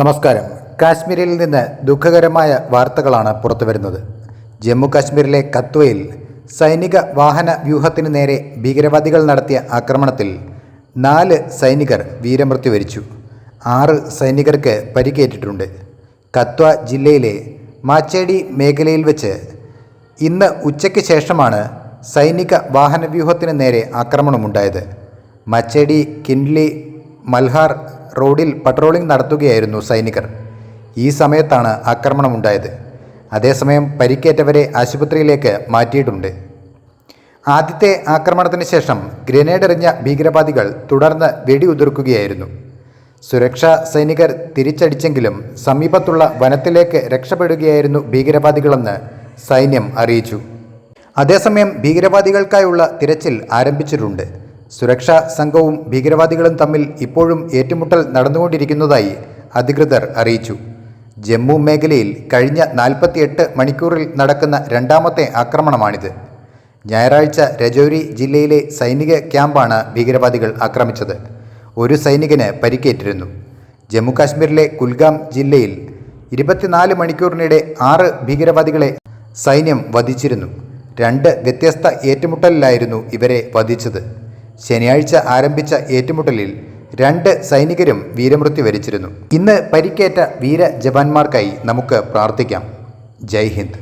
നമസ്കാരം. കാശ്മീരിൽ നിന്ന് ദുഃഖകരമായ വാർത്തകളാണ് പുറത്തുവരുന്നത്. ജമ്മു കാശ്മീരിലെ കത്വയിൽ സൈനിക വാഹന വ്യൂഹത്തിന് നേരെ ഭീകരവാദികൾ നടത്തിയ ആക്രമണത്തിൽ നാല് സൈനികർ വീരമൃത്യു വരിച്ചു. ആറ് സൈനികർക്ക് പരിക്കേറ്റിട്ടുണ്ട്. കത്വ ജില്ലയിലെ മാച്ചേടി മേഖലയിൽ വെച്ച് ഇന്ന് ഉച്ചയ്ക്ക് ശേഷമാണ് സൈനിക വാഹന വ്യൂഹത്തിന് നേരെ ആക്രമണമുണ്ടായത്. മച്ചേടി കിൻലി മൽഹാർ റോഡിൽ പട്രോളിംഗ് നടത്തുകയായിരുന്നു സൈനികർ. ഈ സമയത്താണ് ആക്രമണമുണ്ടായത്. അതേസമയം പരിക്കേറ്റവരെ ആശുപത്രിയിലേക്ക് മാറ്റിയിട്ടുണ്ട്. ആദ്യത്തെ ആക്രമണത്തിന് ശേഷം ഗ്രനേഡ് എറിഞ്ഞ ഭീകരവാദികൾ തുടർന്ന് വെടിയുതിർക്കുകയായിരുന്നു. സുരക്ഷാ സൈനികർ തിരിച്ചടിച്ചെങ്കിലും സമീപത്തുള്ള വനത്തിലേക്ക് രക്ഷപ്പെടുകയായിരുന്നു ഭീകരവാദികളെന്ന് സൈന്യം അറിയിച്ചു. അതേസമയം ഭീകരവാദികൾക്കായുള്ള തിരച്ചിൽ ആരംഭിച്ചിട്ടുണ്ട്. സുരക്ഷാ സംഘവും ഭീകരവാദികളും തമ്മിൽ ഇപ്പോഴും ഏറ്റുമുട്ടൽ നടന്നുകൊണ്ടിരിക്കുന്നതായി അധികൃതർ അറിയിച്ചു. ജമ്മു മേഖലയിൽ കഴിഞ്ഞ നാൽപ്പത്തിയെട്ട് മണിക്കൂറിൽ നടക്കുന്ന രണ്ടാമത്തെ ആക്രമണമാണിത്. ഞായറാഴ്ച രജൌരി ജില്ലയിലെ സൈനിക ക്യാമ്പാണ് ഭീകരവാദികൾ ആക്രമിച്ചത്. ഒരു സൈനികന് പരിക്കേറ്റിരുന്നു. ജമ്മുകാശ്മീരിലെ കുൽഗാം ജില്ലയിൽ ഇരുപത്തിനാല് മണിക്കൂറിനിടെ ആറ് ഭീകരവാദികളെ സൈന്യം വധിച്ചിരുന്നു. രണ്ട് വ്യത്യസ്ത ഏറ്റുമുട്ടലിലായിരുന്നു ഇവരെ വധിച്ചത്. ശനിയാഴ്ച ആരംഭിച്ച ഏറ്റുമുട്ടലിൽ രണ്ട് സൈനികരും വീരമൃത്യു വരിച്ചിരുന്നു. ഇന്ന് പരിക്കേറ്റ വീര ജവാന്മാർക്കായി നമുക്ക് പ്രാർത്ഥിക്കാം. ജയ് ഹിന്ദ്.